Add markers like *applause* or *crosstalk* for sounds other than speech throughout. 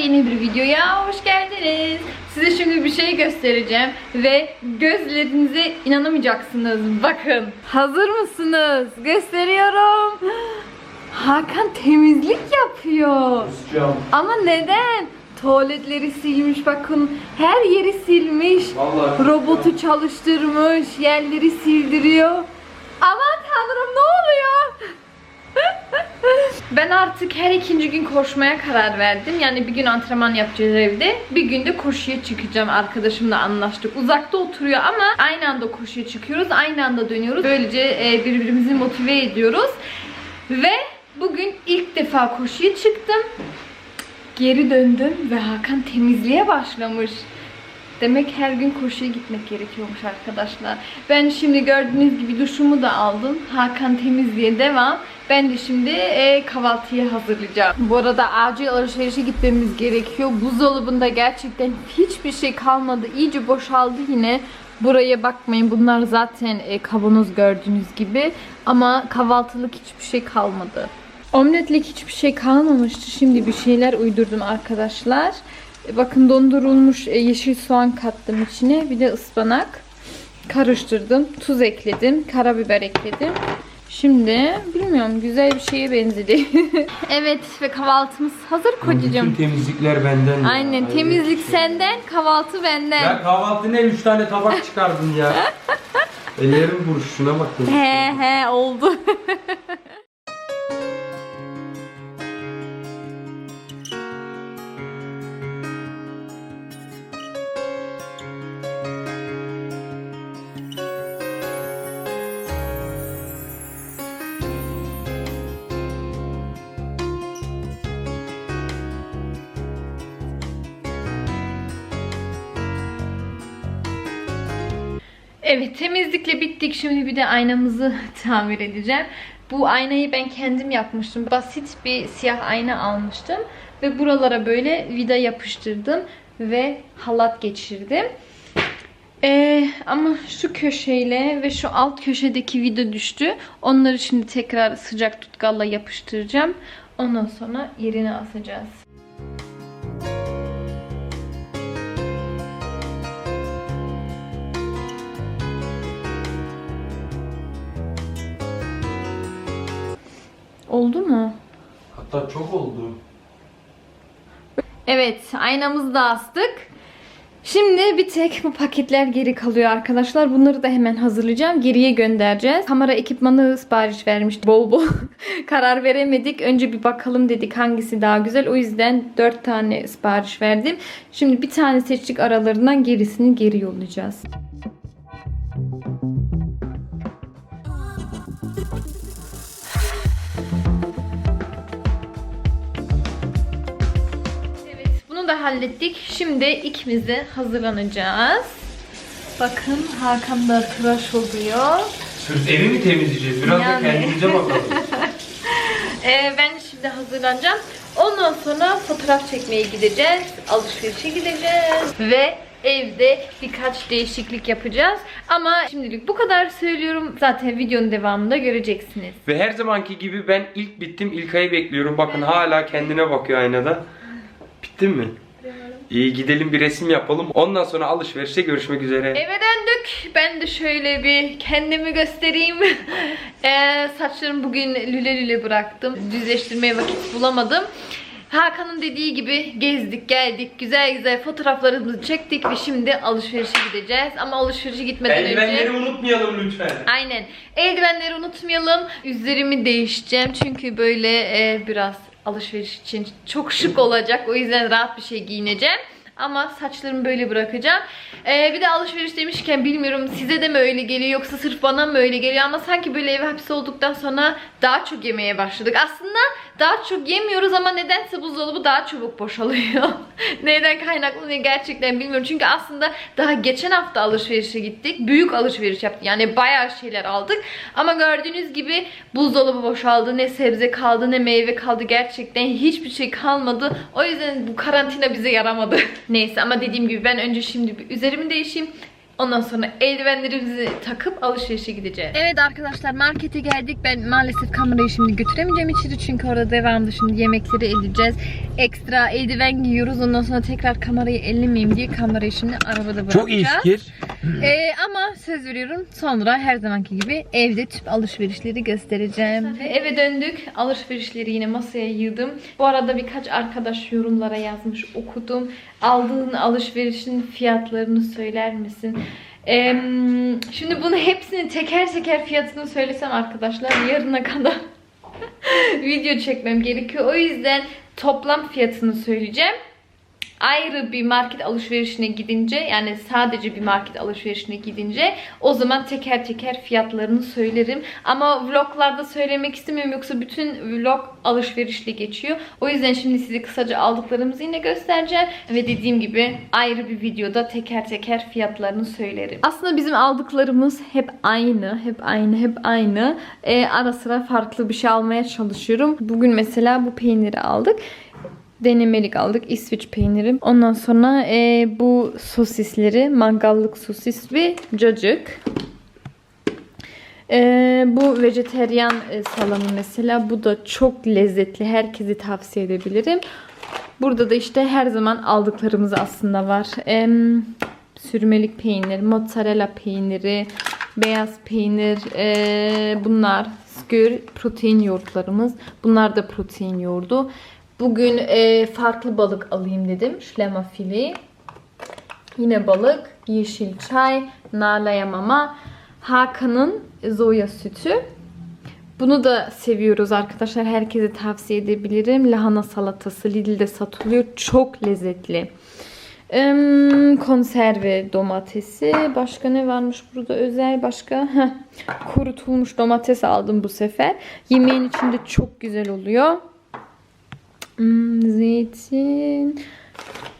yeni bir videoya hoş geldiniz. Size şimdi bir şey göstereceğim ve gözlerinize inanamayacaksınız. Bakın. Hazır mısınız? Gösteriyorum. *gasps* Hakan temizlik yapıyor. Ama neden? Tuvaletleri silmiş bakın. Her yeri silmiş. Vallahi. Robotu çalıştırmış. Yerleri sildiriyor. Aman tanrım ne oluyor? *laughs* Ben artık her ikinci gün koşmaya karar verdim. Yani bir gün antrenman yapacağız evde. Bir gün de koşuya çıkacağım. Arkadaşımla anlaştık. Uzakta oturuyor ama aynı anda koşuya çıkıyoruz. Aynı anda dönüyoruz. Böylece e, birbirimizi motive ediyoruz. Ve bugün ilk defa koşuya çıktım. Geri döndüm ve Hakan temizliğe başlamış. Demek her gün koşuya gitmek gerekiyormuş arkadaşlar. Ben şimdi gördüğünüz gibi duşumu da aldım. Hakan temizliğe devam. Ben de şimdi e, kahvaltıyı hazırlayacağım. Bu arada acil alışverişe gitmemiz gerekiyor. Buzdolabında gerçekten hiçbir şey kalmadı. İyice boşaldı yine. Buraya bakmayın. Bunlar zaten e, kavanoz gördüğünüz gibi. Ama kahvaltılık hiçbir şey kalmadı. Omletlik hiçbir şey kalmamıştı. Şimdi bir şeyler uydurdum arkadaşlar. E, Bakın dondurulmuş e, yeşil soğan kattım içine. Bir de ıspanak. Karıştırdım. Tuz ekledim. Karabiber ekledim. Şimdi bilmiyorum güzel bir şeye benzedi. *laughs* evet ve kahvaltımız hazır kocacığım. Bütün temizlikler benden. Aynen Hayret temizlik şey. senden kahvaltı benden. Ya kahvaltı ne 3 tane tabak çıkardın ya. *laughs* Ellerim buruşuna bak. He he oldu. *laughs* Evet temizlikle bittik. Şimdi bir de aynamızı *laughs* tamir edeceğim. Bu aynayı ben kendim yapmıştım. Basit bir siyah ayna almıştım. Ve buralara böyle vida yapıştırdım. Ve halat geçirdim. Ee, ama şu köşeyle ve şu alt köşedeki vida düştü. Onları şimdi tekrar sıcak tutkalla yapıştıracağım. Ondan sonra yerine asacağız. Hatta çok oldu. Evet, aynamızı da astık. Şimdi bir tek bu paketler geri kalıyor arkadaşlar. Bunları da hemen hazırlayacağım. Geriye göndereceğiz. Kamera ekipmanı sipariş vermiştik. Bol bol. *laughs* Karar veremedik. Önce bir bakalım dedik hangisi daha güzel. O yüzden 4 tane sipariş verdim. Şimdi bir tane seçtik aralarından gerisini geri yollayacağız. Bunu da hallettik. Şimdi ikimiz de hazırlanacağız. Bakın Hakan da tıraş oluyor. Sırf evi mi temizleyeceğiz? Biraz Yani. da kendimize bakalım. *laughs* Ee, ben şimdi hazırlanacağım. Ondan sonra fotoğraf çekmeye gideceğiz. Alışverişe gideceğiz. Ve evde birkaç değişiklik yapacağız. Ama şimdilik bu kadar söylüyorum. Zaten videonun devamında göreceksiniz. Ve her zamanki gibi ben ilk bittim. İlkay'ı bekliyorum. Bakın hala kendine bakıyor aynada. Bittin mi? İyi gidelim bir resim yapalım. Ondan sonra alışverişe görüşmek üzere. Eve döndük. Ben de şöyle bir kendimi göstereyim. *laughs* Ee, saçlarımı bugün lüle lüle bıraktım. Düzleştirmeye vakit bulamadım. Hakan'ın dediği gibi gezdik geldik. Güzel güzel fotoğraflarımızı çektik ve şimdi alışverişe gideceğiz. Ama alışverişe gitmeden Eldivenleri önce... unutmayalım lütfen. Aynen. Eldivenleri unutmayalım. Üzerimi değişeceğim. Çünkü böyle e, biraz alışveriş için çok şık olacak. O yüzden rahat bir şey giyineceğim. Ama saçlarımı böyle bırakacağım. E, bir de alışveriş demişken bilmiyorum size de mi öyle geliyor yoksa sırf bana mı öyle geliyor ama sanki böyle eve hapis olduktan sonra daha çok yemeye başladık. Aslında daha çok yemiyoruz ama nedense buzdolabı daha çabuk boşalıyor. *laughs* Neyden kaynaklanıyor gerçekten bilmiyorum. Çünkü aslında daha geçen hafta alışverişe gittik. Büyük alışveriş yaptık. Yani bayağı şeyler aldık. Ama gördüğünüz gibi buzdolabı boşaldı. Ne sebze kaldı ne meyve kaldı. Gerçekten hiçbir şey kalmadı. O yüzden bu karantina bize yaramadı. *laughs* Neyse ama dediğim gibi ben önce şimdi bir üzerimi değişeyim. Ondan sonra eldivenlerimizi takıp alışverişe gideceğiz. Evet arkadaşlar markete geldik. Ben maalesef kamerayı şimdi götüremeyeceğim içeri çünkü orada devamlı şimdi yemekleri edeceğiz. Ekstra eldiven giyiyoruz. Ondan sonra tekrar kamerayı ellemeyeyim diye kamerayı şimdi arabada bırakacağız. Çok iyi fikir. Ee, ama söz veriyorum sonra her zamanki gibi evde tüp alışverişleri göstereceğim. Eve döndük. Alışverişleri yine masaya yığdım. Bu arada birkaç arkadaş yorumlara yazmış okudum. Aldığın alışverişin fiyatlarını söyler misin? Ee, şimdi bunu hepsini teker teker fiyatını söylesem arkadaşlar yarına kadar *laughs* video çekmem gerekiyor. O yüzden toplam fiyatını söyleyeceğim ayrı bir market alışverişine gidince yani sadece bir market alışverişine gidince o zaman teker teker fiyatlarını söylerim. Ama vloglarda söylemek istemiyorum yoksa bütün vlog alışverişle geçiyor. O yüzden şimdi size kısaca aldıklarımızı yine göstereceğim ve dediğim gibi ayrı bir videoda teker teker fiyatlarını söylerim. Aslında bizim aldıklarımız hep aynı, hep aynı, hep aynı. Ee, ara sıra farklı bir şey almaya çalışıyorum. Bugün mesela bu peyniri aldık denemelik aldık. İsviç peyniri. Ondan sonra e, bu sosisleri mangallık sosis ve cacık. E, bu vejeteryan e, salamı mesela. Bu da çok lezzetli. Herkese tavsiye edebilirim. Burada da işte her zaman aldıklarımız aslında var. E, sürmelik peynir, mozzarella peyniri, beyaz peynir, e, bunlar skür protein yoğurtlarımız. Bunlar da protein yoğurdu. Bugün e, farklı balık alayım dedim. Şlema fili. Yine balık, yeşil çay, nalaya mama, Hakan'ın zoya sütü. Bunu da seviyoruz arkadaşlar. Herkese tavsiye edebilirim. Lahana salatası Lidl'de satılıyor. Çok lezzetli. Em, konserve domatesi. Başka ne varmış burada özel? Başka Heh, kurutulmuş domates aldım bu sefer. Yemeğin içinde çok güzel oluyor. Hmm, zeytin.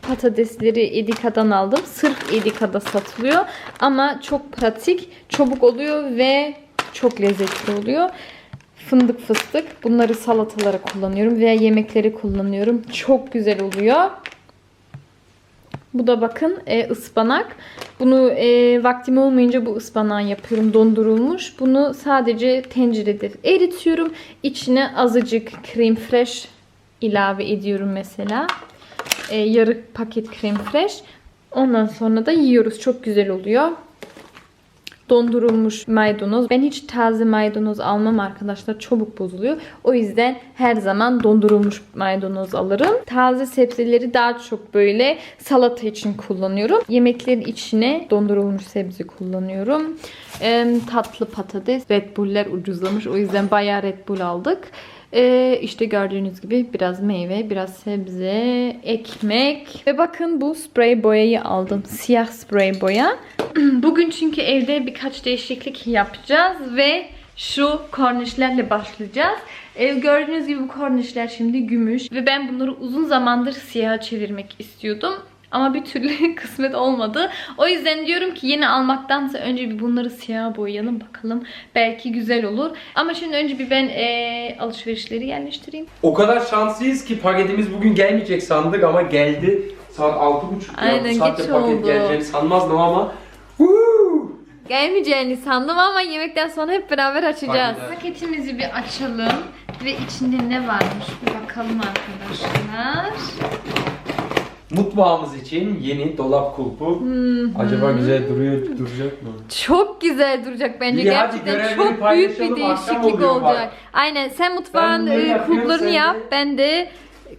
Patatesleri Edika'dan aldım. Sırf Edika'da satılıyor. Ama çok pratik, çabuk oluyor ve çok lezzetli oluyor. Fındık fıstık. Bunları salatalara kullanıyorum veya yemekleri kullanıyorum. Çok güzel oluyor. Bu da bakın e, ıspanak. Bunu e, vaktim olmayınca bu ıspanağı yapıyorum dondurulmuş. Bunu sadece tencerede eritiyorum. İçine azıcık krem fresh ilave ediyorum mesela. E, yarı paket krem fresh. Ondan sonra da yiyoruz. Çok güzel oluyor. Dondurulmuş maydanoz. Ben hiç taze maydanoz almam arkadaşlar. Çabuk bozuluyor. O yüzden her zaman dondurulmuş maydanoz alırım. Taze sebzeleri daha çok böyle salata için kullanıyorum. Yemeklerin içine dondurulmuş sebze kullanıyorum. Ee, tatlı patates. Red Bull'ler ucuzlamış. O yüzden bayağı Red Bull aldık. Ee, işte gördüğünüz gibi biraz meyve, biraz sebze, ekmek. Ve bakın bu sprey boyayı aldım. Siyah sprey boya. *clears throat* Bugün çünkü evde birkaç değişiklik yapacağız ve şu kornişlerle başlayacağız. Ee, gördüğünüz gibi bu kornişler şimdi gümüş ve ben bunları uzun zamandır siyaha çevirmek istiyordum. Ama bir türlü *laughs* kısmet olmadı. O yüzden diyorum ki yeni almaktansa önce bir bunları siyah boyayalım bakalım. Belki güzel olur. Ama şimdi önce bir ben eee, alışverişleri yerleştireyim. O kadar şanslıyız ki paketimiz bugün gelmeyecek sandık ama geldi. Saat 6.30 Aynen, ya. Bu saatte geç paket oldu. geleceğini sanmazdım ama. Woo! Gelmeyeceğini sandım ama yemekten sonra hep beraber açacağız. Hadi. Paketimizi bir açalım ve içinde ne varmış bir bakalım arkadaşlar. Mutfağımız için yeni dolap kulpu. Hmm. Acaba güzel duruyor, duracak mı? Çok güzel duracak bence. İyi, hadi Gerçekten görevleri çok büyük bir paylaşalım, akşam değişiklik oluyor bak. olacak. Aynen sen mutfağın Ben bunları e, yapıyorum, kulplarını sen de- yap. Ben de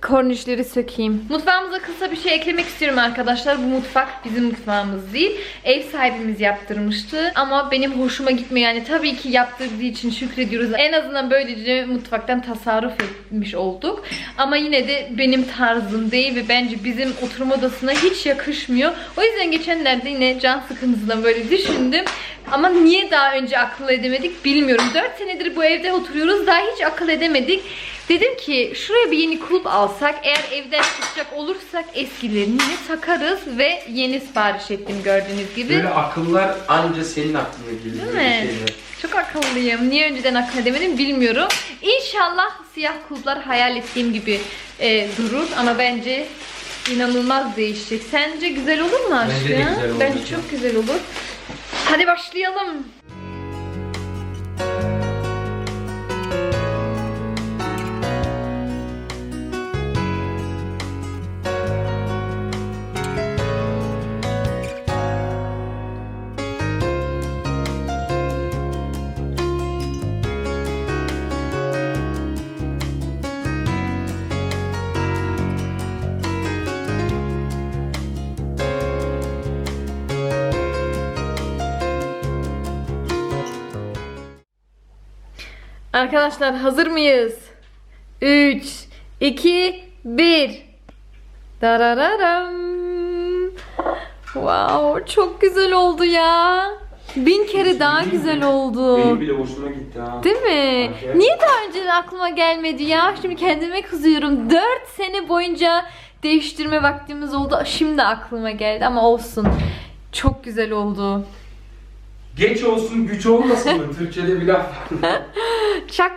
kornişleri sökeyim. Mutfağımıza kısa bir şey eklemek istiyorum arkadaşlar. Bu mutfak bizim mutfağımız değil. Ev sahibimiz yaptırmıştı. Ama benim hoşuma gitmiyor. Yani tabii ki yaptırdığı için şükrediyoruz. En azından böylece mutfaktan tasarruf etmiş olduk. Ama yine de benim tarzım değil ve bence bizim oturma odasına hiç yakışmıyor. O yüzden geçenlerde yine can sıkıntısından böyle düşündüm. Ama niye daha önce akıl edemedik bilmiyorum. 4 senedir bu evde oturuyoruz. Daha hiç akıl edemedik. Dedim ki şuraya bir yeni kulüp alsak eğer evden çıkacak olursak eskilerini takarız ve yeni sipariş ettim gördüğünüz gibi. Böyle akıllar anca senin aklına gelir. Değil böyle mi? şeyler. Çok akıllıyım. Niye önceden akıl edemedim bilmiyorum. İnşallah siyah kulplar hayal ettiğim gibi e, durur ama bence inanılmaz değişecek. Sence güzel olur mu aşkım? Bence de güzel olur. Bence çok güzel olur. Hadi başlayalım. Arkadaşlar hazır mıyız? 3, 2, 1. Darararam. Wow, çok güzel oldu ya. Bin kere daha güzel oldu. Benim bile hoşuma gitti ha. Değil mi? Evet. Niye daha önce aklıma gelmedi ya? Şimdi kendime kızıyorum. 4 sene boyunca değiştirme vaktimiz oldu. Şimdi aklıma geldi ama olsun. Çok güzel oldu. Geç olsun güç olmasın mı? Türkçede bir laf. *laughs* Çak.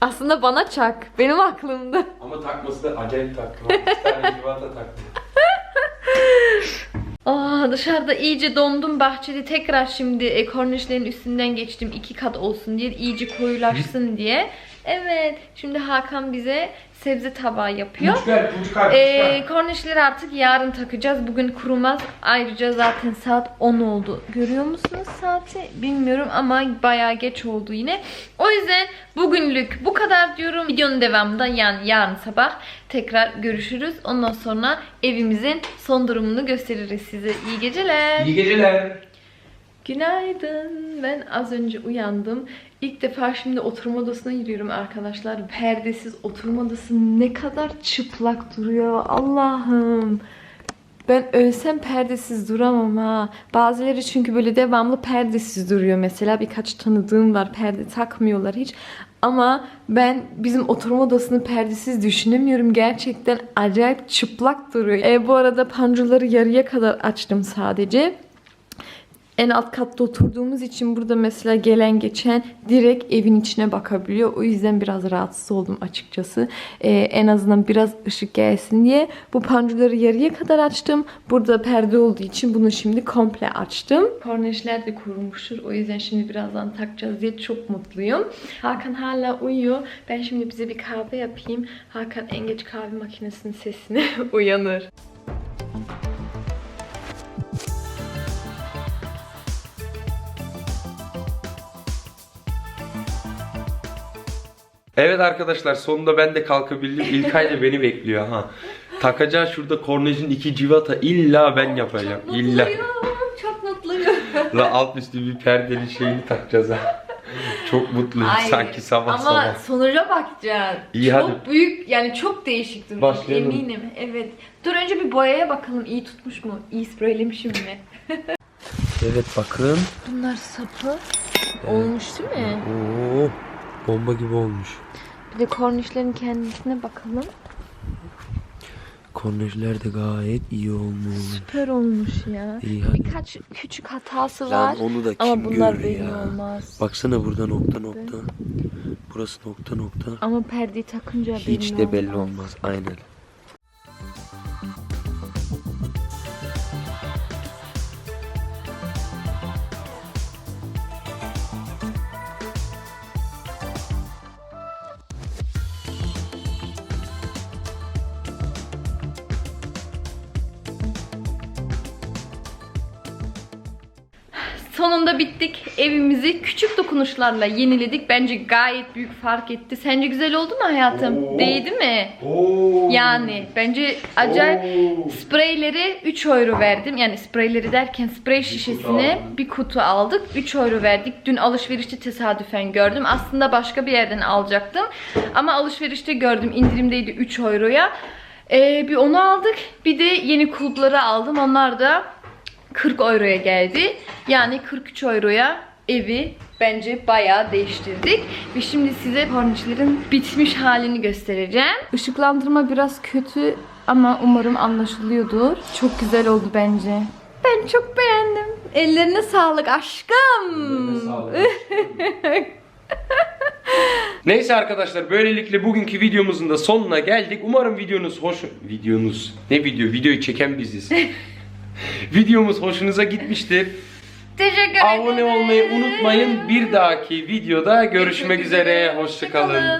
Aslında bana çak. Benim aklımda. Ama takması da acayip taktım. Bir tane civata taktım. Aa, *laughs* dışarıda iyice dondum bahçede tekrar şimdi e, kornişlerin üstünden geçtim iki kat olsun diye iyice koyulaşsın diye. Evet şimdi Hakan bize sebze tabağı yapıyor. Kar, puç Ee, kornişleri artık yarın takacağız. Bugün kurumaz. Ayrıca zaten saat 10 oldu. Görüyor musunuz saati? Bilmiyorum ama bayağı geç oldu yine. O yüzden bugünlük bu kadar diyorum. Videonun devamında yani yarın sabah tekrar görüşürüz. Ondan sonra evimizin son durumunu gösteririz size. İyi geceler. İyi geceler. Günaydın. Ben az önce uyandım. İlk defa şimdi oturma odasına giriyorum arkadaşlar. Perdesiz oturma odası ne kadar çıplak duruyor. Allah'ım. Ben ölsem perdesiz duramam ha. Bazıları çünkü böyle devamlı perdesiz duruyor. Mesela birkaç tanıdığım var perde takmıyorlar hiç. Ama ben bizim oturma odasını perdesiz düşünemiyorum. Gerçekten acayip çıplak duruyor. E, bu arada panjurları yarıya kadar açtım sadece en alt katta oturduğumuz için burada mesela gelen geçen direkt evin içine bakabiliyor. O yüzden biraz rahatsız oldum açıkçası. Ee, en azından biraz ışık gelsin diye bu panjurları yarıya kadar açtım. Burada perde olduğu için bunu şimdi komple açtım. Korneşler de kurumuştur. O yüzden şimdi birazdan takacağız diye çok mutluyum. Hakan hala uyuyor. Ben şimdi bize bir kahve yapayım. Hakan en geç kahve makinesinin sesine *laughs* uyanır. Evet arkadaşlar sonunda ben de kalkabildim. İlkay da beni bekliyor ha. Takacağı şurada kornejin iki civata illa ben yapacağım. Çok İlla. Çok mutluyum. La alt üstü bir perdenin şeyini takacağız ha. Çok mutluyum Ay, sanki sabah Ama sabah. sonuca bakacağız. İyi, çok hadi. büyük yani çok değişik durmuş Başlayalım. eminim. Evet. Dur önce bir boyaya bakalım iyi tutmuş mu? İyi spreylemişim mi? Evet bakın. Bunlar sapı olmuş değil mi? Oo, bomba gibi olmuş. Bir de kornişlerin kendisine bakalım. Kornejler de gayet iyi olmuş. Süper olmuş ya. İyi hadi. Birkaç küçük hatası var. Lan onu da kim Ama bunlar görür belli ya. olmaz. Baksana burada nokta nokta. Burası nokta nokta. Ama perdeyi takınca belli Hiç de belli olmaz. Aynen. Sonunda bittik. Evimizi küçük dokunuşlarla yeniledik. Bence gayet büyük fark etti. Sence güzel oldu mu hayatım? Oo. Değdi mi? Oo. Yani bence acayip Oo. spreyleri 3 euro verdim. Yani spreyleri derken sprey şişesini bir kutu aldık. 3 euro verdik. Dün alışverişte tesadüfen gördüm. Aslında başka bir yerden alacaktım. Ama alışverişte gördüm. indirimdeydi 3 euroya. Ee, bir onu aldık. Bir de yeni kulpları aldım. Onlar da 40 euroya geldi. Yani 43 euroya evi bence bayağı değiştirdik. Ve şimdi size kornişlerin bitmiş halini göstereceğim. Işıklandırma biraz kötü ama umarım anlaşılıyordur. Çok güzel oldu bence. Ben çok beğendim. Ellerine sağlık aşkım. *laughs* Neyse arkadaşlar böylelikle bugünkü videomuzun da sonuna geldik. Umarım videonuz hoş... Videonuz... Ne video? Videoyu çeken biziz. *laughs* *laughs* Videomuz hoşunuza gitmiştir. Teşekkür ederim. Abone olmayı unutmayın. Bir dahaki videoda görüşmek üzere. Hoşçakalın.